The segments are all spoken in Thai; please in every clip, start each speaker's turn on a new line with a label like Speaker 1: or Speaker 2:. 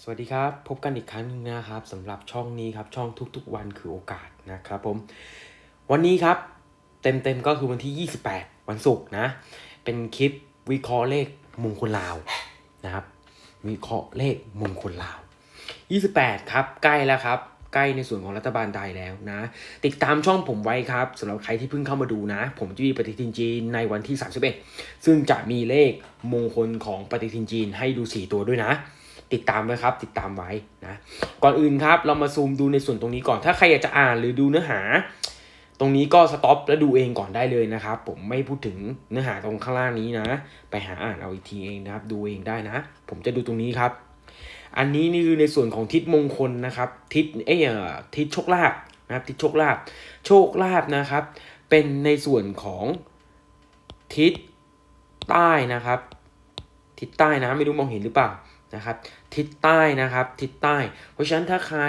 Speaker 1: สวัสดีครับ พบกันอีกครั้งนึงนะครับสำหรับช่องนี้ครับช่องทุกๆ วันคือโอกาสนะครับผม วันนี้ครับเต็มๆก็คือวันที่ 28 วันศุกร์นะ เป็นคลิปวิเคราะห์เลขมงคลลาวนะครับ วิเคราะห์เลขมงคลลาว 28 ครับใกล้แล้วครับ ใกล้ในส่วนของรัฐบาลไทยแล้วนะ ติดตามช่องผมไว้ครับสำหรับใครที่เพิ่งเข้ามาดูนะ ผมจะมีปฏิทินจีนในวันที่ 31 ซึ่งจะมีเลขมงคลของปฏิทินจีนให้ดู 4 ตัวด้วยนะ ติดตามไว้ครับ ติดตามไว้นะก่อนอื่นครับ เรามาซูมดูในส่วนตรงนี้ก่อน ถ้าใครอยากจะอ่านหรือดูเนื้อหา ตรงนี้ก็สต็อปแล้วดูเองก่อนได้เลยนะครับ ผมไม่พูดถึงเนื้อหาตรงข้างล่างนี้นะ ไปหาอ่านเอาอีกทีเองนะครับ ดูเองได้นะ ผมจะดูตรงนี้ครับ อันนี้นี่คือในส่วนของทิศมงคลนะครับ ทิศเอ้ยเอ่อทิศโชคลาภนะครับทิศโชคลาภโชคลาภนะครับ เป็นในส่วนของทิศใต้นะครับ ทิศใต้นะไม่รู้มองเห็นหรือเปล่า นะครับทิศใต้นะครับทิศใต้ เพราะฉะนั้นถ้าใคร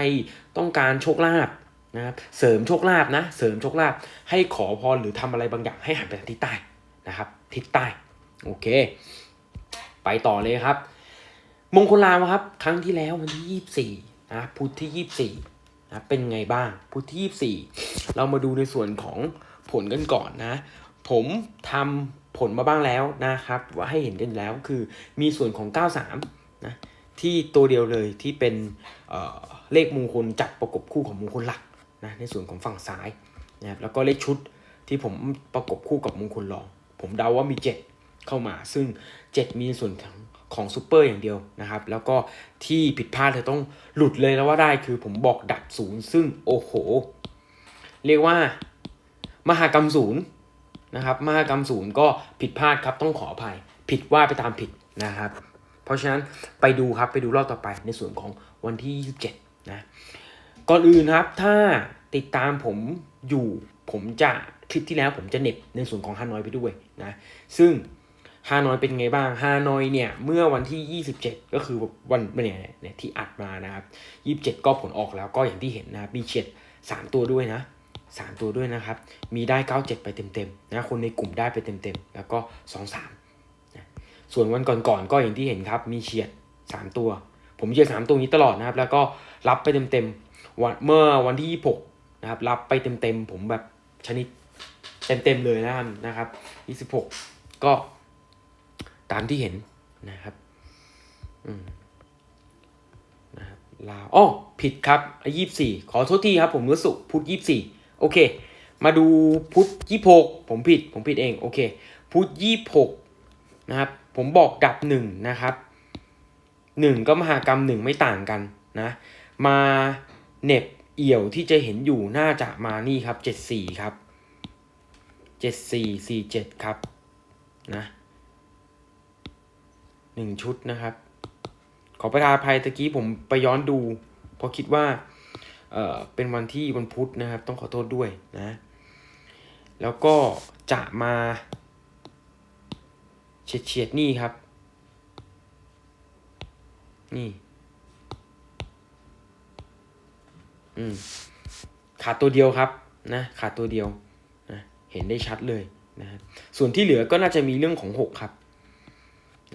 Speaker 1: ต้องการโชคลาภนะครับเสริมโชคลาภนะเสริมโชคลาภให้ขอพรหรือทำอะไรบางอย่างให้หันไปทางทิศใต้นะครับทิศใต้โอเค ไปต่อเลยครับ มงคลลาวครับครั้งที่แล้ววันที่24นะพุธที่24นะเป็นไงบ้างพุธที่24เรามาดูในส่วนของผลกันก่อนนะ ผมทำผลมาบ้างแล้วนะครับ ว่าให้เห็นกันแล้วคือมีส่วนของ 93 นะที่ตัวเดียวเลยที่เป็นเเลขมงคลจับประกบคู่ของมงคลหลักนะในส่วนของฝั่งซ้ายนะครับแล้วก็เลขชุดที่ผมประกบคู่กับมงคลรอง ผมเดาว่ามี 7 เข้ามา ซึ่ง 7 มีส่วนของของซูเปอร์อย่างเดียวนะครับ แล้วก็ที่ผิดพลาดเธอต้องหลุดเลยแล้วว่าได้คือผมบอกดับศูนย์ซึ่งโอ้โห เรียกว่ามหากรรมศูนย์นะครับมหากรรมศูนย์ก็ผิดพลาดครับต้องขออภัย ผิดว่าไปตามผิดนะครับ เพราะฉะนั้นไปดูครับไปดูรอบต่อไปในส่วนของวันที่ 27 นะ ก่อนอื่นครับถ้าติดตามผมอยู่ผมจะคลิปที่แล้วผมจะเน็บในส่วนของฮานอยไปด้วยนะ ซึ่งฮานอยเป็นไงบ้างฮานอยเนี่ย เมื่อวันที่ 27 ก็คือวันเนี่ยเนี่ยที่อัดมานะครับ 27 ก็ผลออกแล้วก็อย่างที่เห็นนะครับมีเฉียด 3 ตัวด้วยนะ 3 ตัวด้วยนะครับ มีได้ 97 ไปเต็มๆนะคนในกลุ่มได้ไปเต็มๆ แล้วก็ 2-3 ส่วนวันก่อนๆก็อย่างที่เห็นครับ มีเฉียด 3 ตัว ผมเฉียด 3 ตัวนี้ตลอดนะครับ แล้วก็รับไปเต็มๆวันเมื่อวันที่ 26 นะครับ รับไปเต็มๆ ผมแบบชนิดเต็มๆเลยนะครับนะครับ 26 ก็ตามที่เห็นนะครับอืมนะครับลาวอ๋อผิดครับยี่สี่ขอโทษทีครับ ผมรู้สึกพุธยี่สี่โอเค มาดูพุธยี่หกผมผิด ผมผิดเอง โอเค พุธยี่หก นะครับ ผมบอกดับหนึ่งนะครับหนึ่งก็มหากรรมหนึ่งไม่ต่างกันนะ มาเน็บเอี่ยวที่จะเห็นอยู่น่าจะมานี่ครับเจ็ดสี่ครับเจ็ดสี่สี่เจ็ดครับนะหนึ่งชุดนะครับ ขอประทานภัยตะกี้ผมไปย้อนดู เพราะคิดว่าเออเป็นวันที่วันพุธนะครับ ต้องขอโทษด้วยนะ แล้วก็จะมา เฉียดเฉียดๆนี่ครับ นี่ อืม ขาดตัวเดียวครับ นะ ขาดตัวเดียวนะเห็นได้ชัดเลยนะครับส่วนที่เหลือก็น่าจะมีเรื่องของหกครับ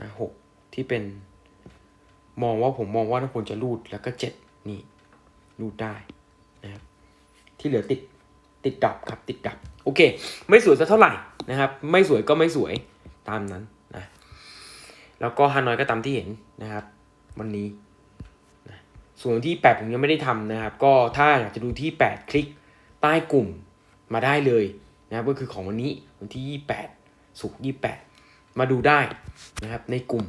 Speaker 1: นะหกที่เป็น มองว่าผมมองว่าถ้าควรจะรูดแล้วก็เจ็ดนี่รูดได้นะครับที่เหลือติดติดดับครับติดดับ โอเค ไม่สวยสักเท่าไหร่นะครับ ไม่สวยก็ไม่สวยตามนั้น แล้วก็ฮานอยก็ตามที่เห็นนะครับ วันนี้ ส่วนที่ 8 ผมยังไม่ได้ทำนะครับ ก็ถ้าอยากจะดูที่ 8 คลิกใต้กลุ่มมาได้เลยนะครับก็คือของวันนี้วันที่ 28 สุกร์28 มาดูได้นะครับในกลุ่ม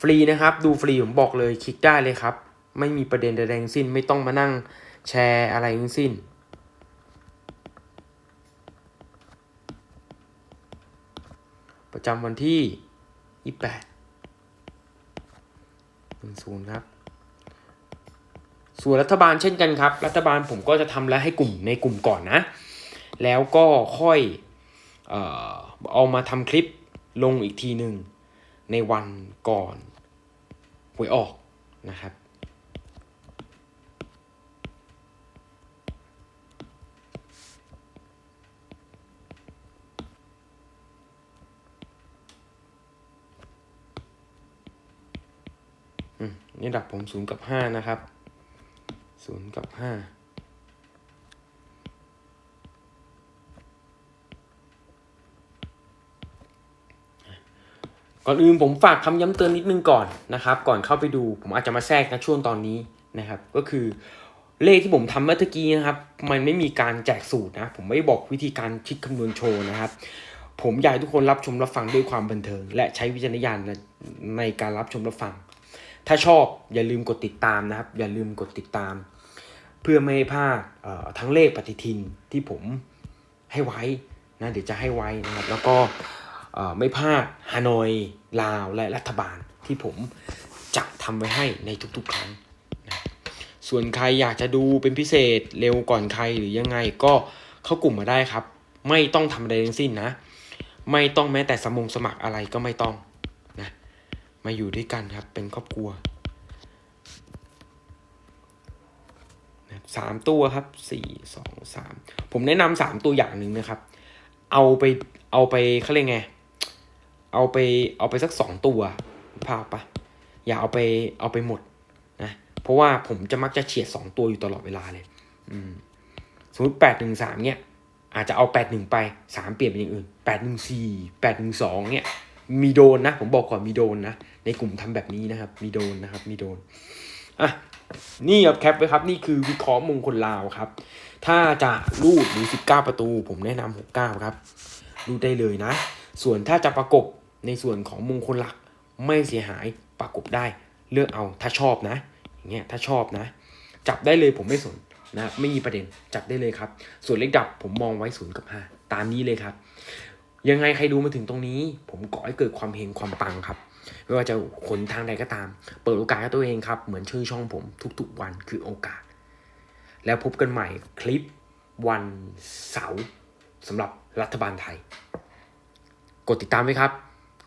Speaker 1: ฟรีนะครับ ดูฟรีผมบอกเลยคลิกได้เลยครับ ไม่มีประเด็นใดๆทั้งสิ้นไม่ต้องมานั่งแชร์อะไรทั้งสิ้นประจำวันที่ 28 0ครับ ส่วนรัฐบาลเช่นกันครับ รัฐบาลผมก็จะทำแล้วให้กลุ่มในกลุ่มก่อนนะ แล้วก็ค่อยเอ่อเอามาทำคลิปลงอีกทีหนึ่งในวันก่อนหวยออกนะครับ นี่ดับผมศูนย์กับห้านะครับศูนย์กับห้าก่อนอื่นผมฝากคำย้ำเตือนนิดนึงก่อนนะครับ ก่อนเข้าไปดูผมอาจจะมาแทรกนะช่วงตอนนี้นะครับ ก็คือเลขที่ผมทำเมื่อกี้นะครับ มันไม่มีการแจกสูตรนะ ผมไม่บอกวิธีการคิดคำนวณโชว์นะครับ ผมอยากทุกคนรับชมรับฟังด้วยความบันเทิง และใช้วิจารณญาณในการรับชมรับฟัง ถ้าชอบอย่าลืมกดติดตามนะครับ อย่าลืมกดติดตาม เพื่อไม่ให้พลาดทั้งเลขปฏิทินที่ผมให้ไว้นะเดี๋ยวจะให้ไว้นะครับ แล้วก็ไม่พลาดฮานอยลาวและรัฐบาลที่ผมจะทำไว้ให้ในทุกๆครั้งนะส่วนใครอยากจะดูเป็นพิเศษเร็วก่อนใครหรือยังไงก็เข้ากลุ่มมาได้ครับ ไม่ต้องทำอะไรทั้งสิ้นนะ ไม่ต้องแม้แต่สมงสมัครอะไรก็ไม่ต้อง มาอยู่ด้วยกันครับ เป็นครอบครัวสามตัวครับสี่สองสามผมแนะนำสามตัวอย่างหนึ่งนะครับ เอาไปเอาไปเขาเรียกไง เอาไปเอาไปสักสองตัวภาพปะอย่าเอาไปเอาไปหมดนะเพราะว่าผมจะมักจะเฉียดสองตัวอยู่ตลอดเวลาเลยมสมมติแปดหนึ่งสามเนี่ยอาจจะเอาแปดหนึ่งไปสามเปลี่ยนเป็นอย่างอื่นแปดหนึ่งสี่แปดหนึ่งสองเนี่ย มีโดนนะ ผมบอกก่อนมีโดนนะ ในกลุ่มทำแบบนี้นะครับ มีโดนนะครับ มีโดนอะนี่ครับแคปไว้ครับ นี่คือวิเคราะห์มงคลลาวครับ ถ้าจะรูดหรือ19 ประตู ผมแนะนำ69 ครับรูดได้เลยนะ ส่วนถ้าจะประกบในส่วนของมงคลหลักไม่เสียหายประกบได้ เลือกเอาถ้าชอบนะ อย่างเงี้ยถ้าชอบนะ จับได้เลยผมไม่สนนะไม่มีประเด็นจับได้เลยครับ ส่วนเลขดับผมมองไว้ศูนย์กับห้าตามนี้เลยครับ ยังไงใครดูมาถึงตรงนี้ ผมก่อให้เกิดความเฮงความปังครับ ไม่ว่าจะขนทางใดก็ตาม เปิดโอกาสให้ตัวเองครับ เหมือนชื่อช่องผมทุกๆวันคือโอกาส แล้วพบกันใหม่คลิปวันเสาร์สำหรับรัฐบาลไทย กดติดตามไว้ครับ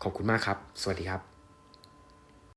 Speaker 1: ขอบคุณมากครับ สวัสดีครับ